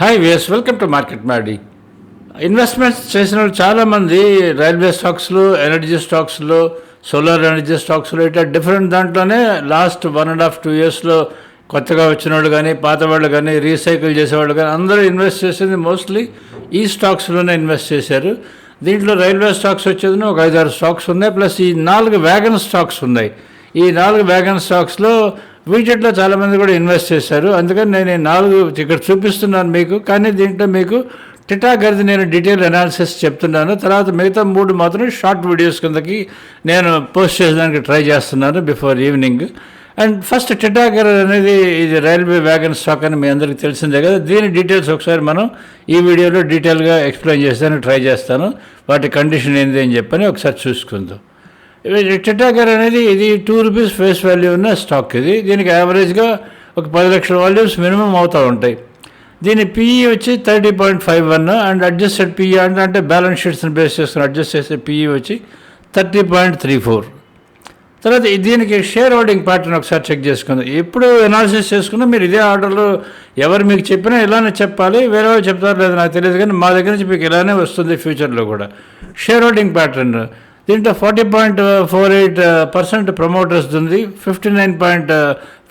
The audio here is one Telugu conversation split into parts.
Hi guys welcome to market మాడి ఇన్వెస్ట్మెంట్స్ చేసిన వాళ్ళు చాలామంది రైల్వే స్టాక్స్లో ఎనర్జీ స్టాక్స్లో సోలార్ ఎనర్జీ స్టాక్స్లో ఇట్లా డిఫరెంట్ దాంట్లోనే last one and half two ఇయర్స్లో కొత్తగా వచ్చిన వాళ్ళు కానీ పాత వాళ్ళు కానీ రీసైకిల్ చేసేవాళ్ళు కానీ అందరూ ఇన్వెస్ట్ చేసేది మోస్ట్లీ ఈ స్టాక్స్లోనే ఇన్వెస్ట్ చేశారు. దీంట్లో రైల్వే స్టాక్స్ వచ్చేది ఒక ఐదారు స్టాక్స్ ఉన్నాయి ప్లస్ ఈ నాలుగు వ్యాగన్ స్టాక్స్ ఉన్నాయి. ఈ నాలుగు వ్యాగన్ స్టాక్స్లో వీటిలో చాలామంది కూడా ఇన్వెస్ట్ చేశారు. అందుకని నేను నాలుగు ఇక్కడ చూపిస్తున్నాను మీకు. కానీ దీంట్లో మీకు టిటాగర్ది నేను డీటెయిల్ అనాలిసిస్ చెప్తున్నాను. తర్వాత మిగతా మూడు మాత్రం షార్ట్ వీడియోస్ కిందకి నేను పోస్ట్ చేసేదానికి ట్రై చేస్తున్నాను before evening. And first Titagarh అనేది ఇది రైల్వే వ్యాగన్ స్టాక్ అని మీ అందరికీ తెలిసిందే కదా. దీని డీటెయిల్స్ ఒకసారి మనం ఈ వీడియోలో డీటెయిల్గా ఎక్స్ప్లెయిన్ చేస్తాను ట్రై చేస్తాను. వాటి కండిషన్ ఏంది అని చెప్పని ఒకసారి చూసుకుందాం. టిటాగర్ అనేది ఇది టూ రూపీస్ ఫేస్ వాల్యూ ఉన్న స్టాక్ ఇది. దీనికి యావరేజ్గా ఒక పది లక్షల వాల్యూస్ మినిమం అవుతూ ఉంటాయి. దీని పిఈ వచ్చి thirty point five one and adjusted PE అంటే అంటే బ్యాలెన్స్ షీట్స్ని బేస్ చేసుకుని అడ్జస్ట్ చేసే పిఈ వచ్చి థర్టీ పాయింట్ త్రీ ఫోర్. తర్వాత దీనికి షేర్ హోల్డింగ్ ప్యాటర్న్ ఒకసారి చెక్ చేసుకుందాం. ఎప్పుడు అనాలిసిస్ చేసుకున్నా మీరు ఇదే ఆర్డర్లో ఎవరు మీకు చెప్పినా ఇలానే చెప్పాలి వేరే వాళ్ళు చెప్తారు లేదు నాకు తెలియదు కానీ మా దగ్గర నుంచి మీకు ఇలానే వస్తుంది ఫ్యూచర్లో కూడా. షేర్ హోల్డింగ్ ప్యాటర్న్ దీంట్లో forty point four eight uh, percent promoters ఉంది. Fifty nine point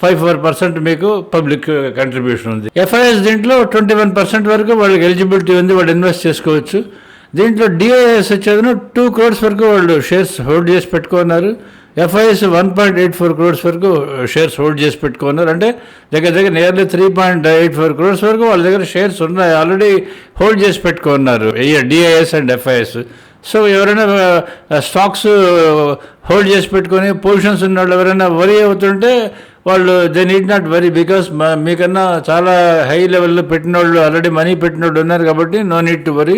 five four percent మీకు పబ్లిక్ కంట్రిబ్యూషన్ uh, ఉంది. ఎఫ్ఐఎస్ దీంట్లో ట్వంటీ వన్ పర్సెంట్ వరకు వాళ్ళకి ఎలిజిబిలిటీ ఉంది వాళ్ళు ఇన్వెస్ట్ చేసుకోవచ్చు. దీంట్లో డిఐఎస్ వచ్చేది టూ క్రోడ్స్ వరకు వాళ్ళు షేర్స్ హోల్డ్ చేసి పెట్టుకున్నారు. FIs one point eight four crores వరకు uh, షేర్స్ హోల్డ్ చేసి పెట్టుకున్నారు. అంటే దగ్గర దగ్గర nearly three point eight four crores వరకు వాళ్ళ దగ్గర షేర్స్ ఉన్నాయి. ఆల్రెడీ హోల్డ్ చేసి పెట్టుకున్నారు. డిఐఎస్ అండ్ ఎఫ్ఐఎస్ సో ఎవరైనా స్టాక్స్ హోల్డ్ చేసి పెట్టుకొని పొజిషన్స్ ఉన్న వాళ్ళు ఎవరైనా వరీ అవుతుంటే వాళ్ళు they need not worry because మీకన్నా చాలా హై లెవెల్లో పెట్టిన వాళ్ళు ఆల్రెడీ మనీ పెట్టిన వాళ్ళు ఉన్నారు కాబట్టి నో నీడ్ టు వరీ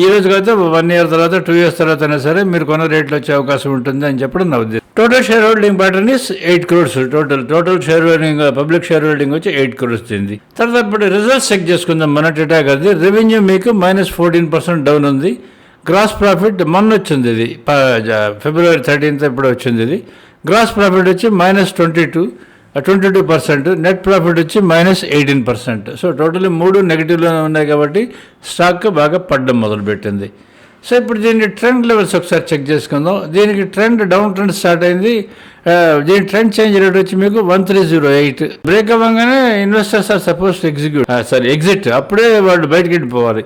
ఈ రోజు అయితే వన్ ఇయర్ తర్వాత టూ ఇయర్స్ తర్వాత అయినా సరే మీరు కొన్న రేట్లు వచ్చే అవకాశం ఉంటుంది అని చెప్పడం నా ఉద్దేశం. Total share holding pattern is eight crores total total share holding public share holding వచ్చి ఎయిట్ క్రోర్స్ తింది. తర్వాత ఇప్పుడు రిజల్ట్స్ చెక్ చేసుకుందాం. మన టిటా గారిది. రెవెన్యూ మీకు మైనస్ ఫోర్టీన్ పర్సెంట్ డౌన్ ఉంది. గ్రాస్ ప్రాఫిట్ మొన్న వచ్చింది ఇది. ఫిబ్రవరి థర్టీన్త్ ఇప్పుడు వచ్చింది ఇది. గ్రాస్ ప్రాఫిట్ వచ్చి minus twenty two twenty two percent net profit వచ్చి minus eighteen percent so totally మూడు నెగిటివ్లోనే ఉన్నాయి కాబట్టి స్టాక్ బాగా పడ్డం మొదలుపెట్టింది. సో ఇప్పుడు దీని ట్రెండ్ లెవెల్స్ ఒకసారి చెక్ చేసుకుందాం. దీనికి ట్రెండ్ డౌన్ ట్రెండ్ స్టార్ట్ అయింది. దీని ట్రెండ్ చేంజ్ రేట్ వచ్చి మీకు one three zero eight break అవ్వగానే investors are suppose execute sorry exit అప్పుడే వాళ్ళు బయటకి వెళ్ళిపోవాలి.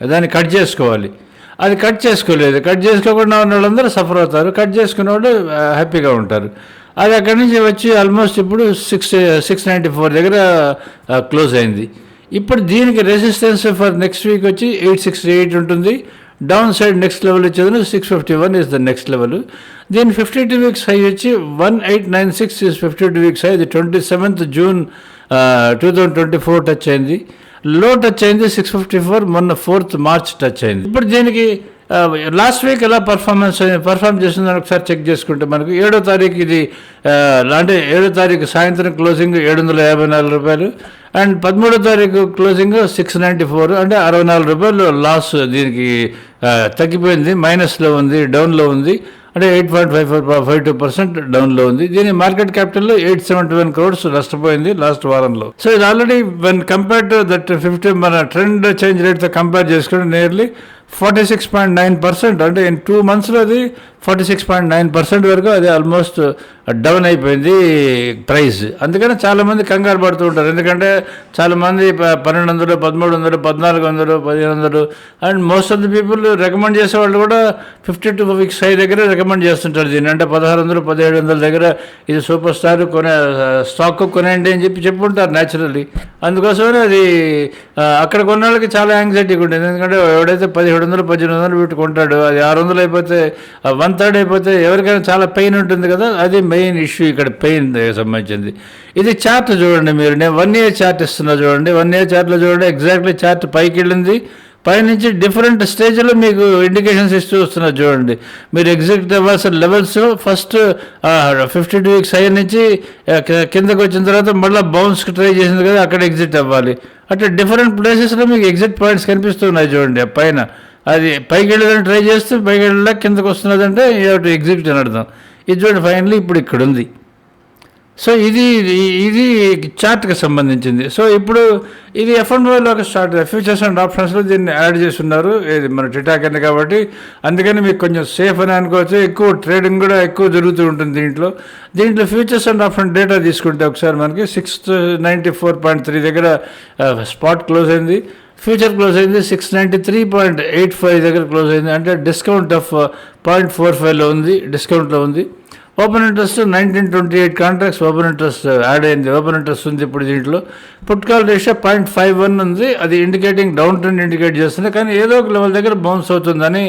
దాన్ని కట్ చేసుకోవాలి. అది కట్ చేసుకోలేదు. కట్ చేసుకోకుండా ఉన్న వాళ్ళందరూ సఫర్ అవుతారు. కట్ చేసుకున్న వాళ్ళు హ్యాపీగా ఉంటారు. అది అక్కడి నుంచి వచ్చి ఆల్మోస్ట్ ఇప్పుడు సిక్స్ సిక్స్ నైంటీ ఫోర్ దగ్గర క్లోజ్ అయింది. ఇప్పుడు దీనికి రెసిస్టెన్స్ ఫర్ నెక్స్ట్ వీక్ వచ్చి ఎయిట్ సిక్స్టీ ఎయిట్ ఉంటుంది. డౌన్ సైడ్ నెక్స్ట్ లెవెల్ వచ్చేది six fifty one is the next level దీని ఫిఫ్టీ టూ వీక్స్ హై వచ్చి one eight nine six is fifty two weeks high ఇది twenty seventh June two thousand twenty four touch అయింది. లో టచ్ అయింది సిక్స్ ఫిఫ్టీ ఫోర్ మొన్న ఫోర్త్ మార్చ్ టచ్ అయింది. ఇప్పుడు దీనికి లాస్ట్ వీక్ ఎలా పర్ఫార్మెన్స్ పర్ఫార్మ్ చేసిందని ఒకసారి చెక్ చేసుకుంటే మనకు ఏడో తారీఖు ఇది అంటే ఏడో తారీఖు సాయంత్రం క్లోజింగ్ ఏడు వందల యాభై నాలుగు రూపాయలు అండ్ పదమూడో తారీఖు క్లోజింగ్ సిక్స్ నైంటీ ఫోర్ అంటే అరవై నాలుగు రూపాయలు లాస్ దీనికి తగ్గిపోయింది. మైనస్లో ఉంది డౌన్లో ఉంది. అంటే eight point five five five two percent డౌన్లో ఉంది. దీని market capital eight seventy one crores నష్టపోయింది లాస్ట్ వారంలో. సో ఇది already when compare to that fifty మన ట్రెండ్ చేంజ్ రేట్తో కంపేర్ చేసుకుంటే nearly forty six point nine percent అంటే ఇన్ టూ మంత్స్లో అది forty six point nine percent వరకు అది ఆల్మోస్ట్ డౌన్ uh, అయిపోయింది ప్రైస్. అందుకని చాలామంది కంగారు పడుతూ ఉంటారు. ఎందుకంటే చాలామంది ప- పన్నెండు వందలు పదమూడు వందలు పద్నాలుగు వందలు పదిహేను వందలు and most of the people recommend చేసే వాళ్ళు కూడా ఫిఫ్టీ టూ వీక్స్ హై దగ్గర రికమెండ్ చేస్తుంటారు దీన్ని. అంటే పదహారు వందలు పదిహేడు వందల దగ్గర ఇది సూపర్ స్టార్ కొనే uh, స్టాక్ కొనేయండి అని చెప్పి చెప్పుంటారు న్యాచురల్లీ అందుకోసమే అది uh, అక్కడ కొన్న వాళ్ళకి చాలా యాంగ్జైటీ ఉంటుంది. ఎందుకంటే ఎవడైతే పదిహేడు వందలు పద్దెనిమిది వందలు పెట్టుకుంటాడు అది ఆరు వందలు అయిపోతే వన్ థర్డ్ అయిపోతే ఎవరికైనా చాలా పెయిన్ ఉంటుంది కదా అది మెయిన్ ఇష్యూ ఇక్కడ పెయిన్ సంబంధించింది. ఇది చార్ట్ చూడండి మీరు. నేను వన్ ఇయర్ చార్ట్ ఇస్తున్నా చూడండి. వన్ ఇయర్ చార్ట్లో చూడండి ఎగ్జాక్ట్లీ చార్ట్ పైకి వెళ్ళింది. పైనుంచి డిఫరెంట్ స్టేజ్లో మీకు ఇండికేషన్స్ ఇస్తూ వస్తున్నారు చూడండి. మీరు ఎగ్జిట్ అవ్వాల్సిన levels first fifty two weeks అయ్యి నుంచి కిందకు వచ్చిన తర్వాత మళ్ళీ బౌన్స్కి ట్రై చేసింది కదా అక్కడ ఎగ్జిట్ అవ్వాలి. అంటే డిఫరెంట్ ప్లేసెస్లో మీకు ఎగ్జిట్ పాయింట్స్ కనిపిస్తున్నాయి చూడండి ఆ పైన. అది పైకి వెళ్ళడానికి ట్రై చేస్తే పైకి వెళ్ళా కిందకు వస్తున్నదంటే యూ టు ఎగ్జిట్ అని అర్థం. ఇది చూడండి ఫైనల్లీ ఇప్పుడు ఇక్కడ ఉంది. సో ఇది ఇది- చార్ట్కి సంబంధించింది. సో ఇప్పుడు ఇది ఎఫ్ అండ్ ఒక స్టార్ట్ ఫ్యూచర్స్ అండ్ ఆప్షన్స్లో దీన్ని యాడ్ చేస్తున్నారు. ఇది మన టిటాక్ అని కాబట్టి అందుకని మీకు కొంచెం సేఫ్ అని అనుకోవచ్చు. ఎక్కువ ట్రేడింగ్ కూడా ఎక్కువ జరుగుతూ ఉంటుంది దీంట్లో. దీంట్లో ఫ్యూచర్స్ అండ్ ఆప్షన్ డేటా తీసుకుంటే ఒకసారి మనకి six ninety four point three దగ్గర uh, స్పాట్ క్లోజ్ అయింది. ఫ్యూచర్ క్లోజ్ అయింది six ninety three point eight five దగ్గర క్లోజ్ అయింది. అంటే డిస్కౌంట్ ఆఫ్ పాయింట్ ఫోర్ ఫైవ్లో ఉంది డిస్కౌంట్లో ఉంది. Open interest nineteen twenty eight contracts open interest add అయింది. ఓపెన్ ఇంట్రెస్ట్ ఉంది ఇప్పుడు దీంట్లో. Put call ratio point five one ఉంది. అది ఇండికేటింగ్ డౌన్ ట్రెండ్ ఇండికేట్ చేస్తుంది. కానీ ఏదో ఒక లెవెల్ దగ్గర బౌన్స్ అవుతుందని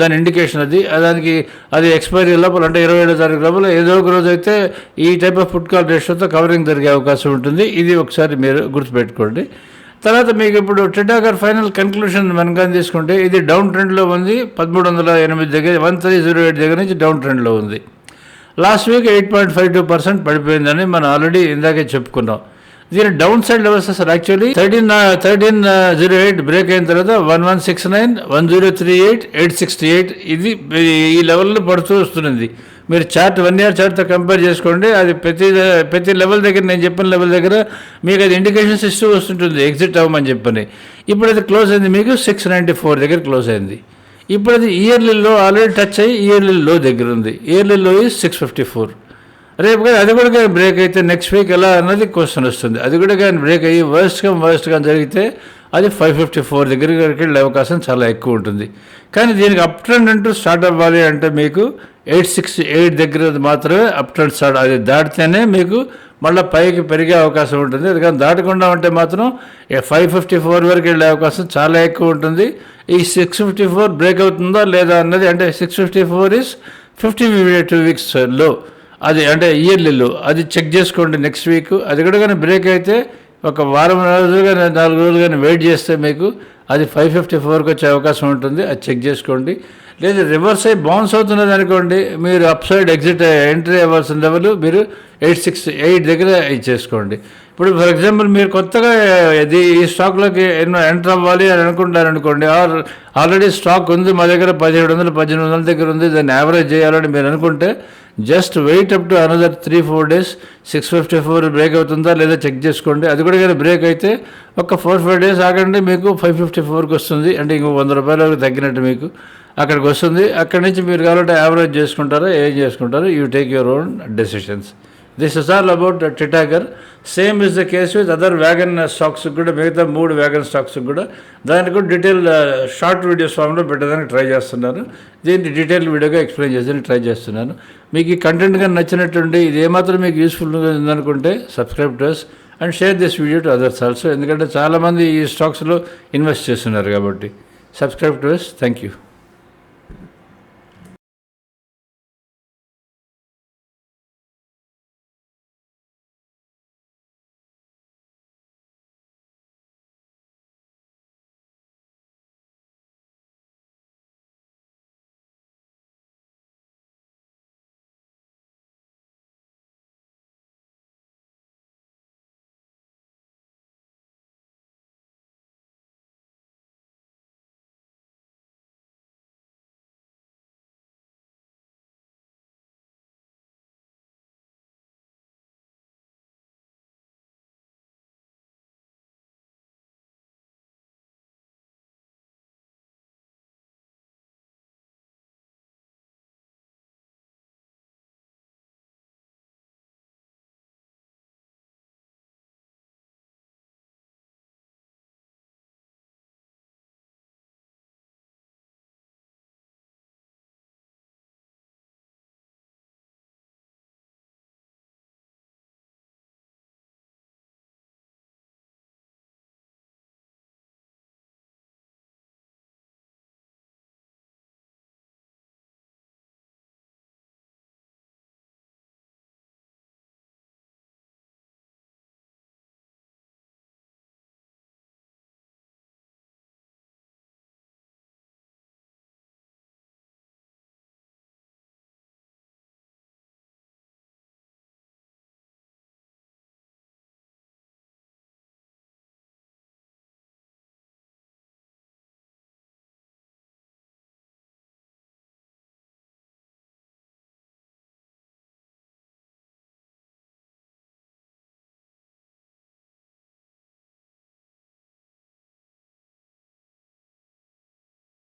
దాని ఇండికేషన్ అది. దానికి అది ఎక్స్పైరీ లోపల అంటే ఇరవై ఏడో తారీఖు లోపల ఏదో ఒక రోజు అయితే ఈ టైప్ ఆఫ్ పుట్కాల్ రేషియోతో కవరింగ్ జరిగే అవకాశం ఉంటుంది. ఇది ఒకసారి మీరు గుర్తుపెట్టుకోండి. తర్వాత మీకు ఇప్పుడు టెటాగర్ ఫైనల్ కన్క్లూషన్ మనం తీసుకుంటే ఇది డౌన్ ట్రెండ్లో ఉంది. పదమూడు వందల ఎనిమిది దగ్గర వన్ త్రీ జీరో ఎయిట్ దగ్గర నుంచి డౌన్ ట్రెండ్లో ఉంది. Last week eight point five two percent పడిపోయిందని మనం ఆల్రెడీ ఇందాకే చెప్పుకున్నాం. దీని డౌన్ సైడ్ లెవెల్స్ అసలు actually thirteen thirteen zero eight break అయిన తర్వాత one one six nine one zero three eight eight sixty eight ఇది ఈ లెవెల్లో పడుతూ వస్తున్నది. మీరు చార్ట్ వన్ ఇయర్ చార్ట్తో కంపేర్ చేసుకోండి అది ప్రతి ప్రతి లెవెల్ దగ్గర నేను చెప్పిన లెవెల్ దగ్గర మీకు అది ఇండికేషన్స్ ఇస్తూ వస్తుంటుంది ఎగ్జిట్ అవ్వమని చెప్పని. ఇప్పుడు అది క్లోజ్ అయింది మీకు సిక్స్ నైంటీ ఫోర్ దగ్గర క్లోజ్ అయింది. ఇప్పుడు అది ఇయర్లీలో ఆల్రెడీ టచ్ అయ్యి ఇయర్లీ లో దగ్గర ఉంది. ఇయర్లీ లో ఈజ్ సిక్స్ ఫిఫ్టీ ఫోర్ రేపు కానీ అది కూడా కానీ బ్రేక్ అయితే నెక్స్ట్ వీక్ ఎలా అన్నది క్వశ్చన్ వస్తుంది. అది కూడా కానీ బ్రేక్ అయ్యి వర్స్ట్గా వర్స్ట్గా జరిగితే అది ఫైవ్ ఫిఫ్టీ ఫోర్ దగ్గరికి వెళ్ళే అవకాశం చాలా ఎక్కువ ఉంటుంది. కానీ దీనికి అప్ ట్రెండ్ అంటూ స్టార్ట్ అవ్వాలి అంటే మీకు ఎయిట్ సిక్స్ ఎయిట్ దగ్గర మాత్రమే అప్ ట్రెండ్ స్టార్ట్ అది దాటితేనే మీకు మళ్ళీ పైకి పెరిగే అవకాశం ఉంటుంది. అది కానీ దాటకుండా ఉంటే మాత్రం ఫైవ్ ఫిఫ్టీ ఫోర్ వరకు వెళ్ళే అవకాశం చాలా ఎక్కువ ఉంటుంది. ఈ సిక్స్ ఫిఫ్టీ ఫోర్ బ్రేక్ అవుతుందా లేదా అన్నది అంటే six fifty four is fifty two వీక్స్లో అది అంటే ఇయర్లీలో అది చెక్ చేసుకోండి నెక్స్ట్ వీక్ అది కూడా కానీ బ్రేక్ అయితే ఒక వారం రోజులు కానీ నాలుగు రోజులు కానీ వెయిట్ చేస్తే మీకు అది ఫైవ్ ఫిఫ్టీ ఫోర్కి వచ్చే అవకాశం ఉంటుంది. అది చెక్ చేసుకోండి. లేదు రివర్స్ అయ్యి బౌన్స్ అవుతున్నది అనుకోండి మీరు అప్ సైడ్ ఎగ్జిట్ ఎంట్రీ అవ్వాల్సిన లెవెల్ మీరు ఎయిట్ సిక్స్ ఎయిట్ దగ్గర ఇచ్చేసుకోండి ఇప్పుడు ఫర్ ఎగ్జాంపుల్ మీరు కొత్తగా ఇది ఈ స్టాక్లోకి ఎన్నో ఎంటర్ అవ్వాలి అని అనుకుంటారు అనుకోండి ఆర్ ఆల్రెడీ స్టాక్ ఉంది మా దగ్గర పదిహేడు వందలు పద్దెనిమిది వందల దగ్గర ఉంది దాన్ని యావరేజ్ చేయాలని మీరు అనుకుంటే just wait up to another three four days six fifty four break అవుతుందా లేదా చెక్ చేసుకోండి. అది కూడా కానీ బ్రేక్ అయితే ఒక ఫోర్ ఫైవ్ డేస్ ఆగండి మీకు ఫైవ్ ఫిఫ్టీ ఫోర్కి వస్తుంది అంటే ఇంకో వంద రూపాయల వరకు తగ్గినట్టు మీకు అక్కడికి వస్తుంది. అక్కడి నుంచి మీరు కావాలంటే యావరేజ్ చేసుకుంటారా ఏం చేసుకుంటారు? You take your own decisions this is all about Titagarh same is the case with other wagon stocks కూడా మిగతా మూడు వ్యాగన్ స్టాక్స్ కూడా. దానికి కూడా డీటెయిల్ షార్ట్ వీడియోస్ ఫామ్లో పెట్టడానికి ట్రై చేస్తున్నాను. దీన్ని డీటెయిల్ వీడియోగా ఎక్స్ప్లెయిన్ చేసేందుకు ట్రై చేస్తున్నాను. మీకు ఈ కంటెంట్ కానీ నచ్చినట్టుండి ఇది ఏమాత్రం మీకు యూస్ఫుల్గా ఉందనుకుంటే subscribe to and share this video to others also ఎందుకంటే చాలామంది ఈ స్టాక్స్లో ఇన్వెస్ట్ చేస్తున్నారు కాబట్టి. Subscribe to thank you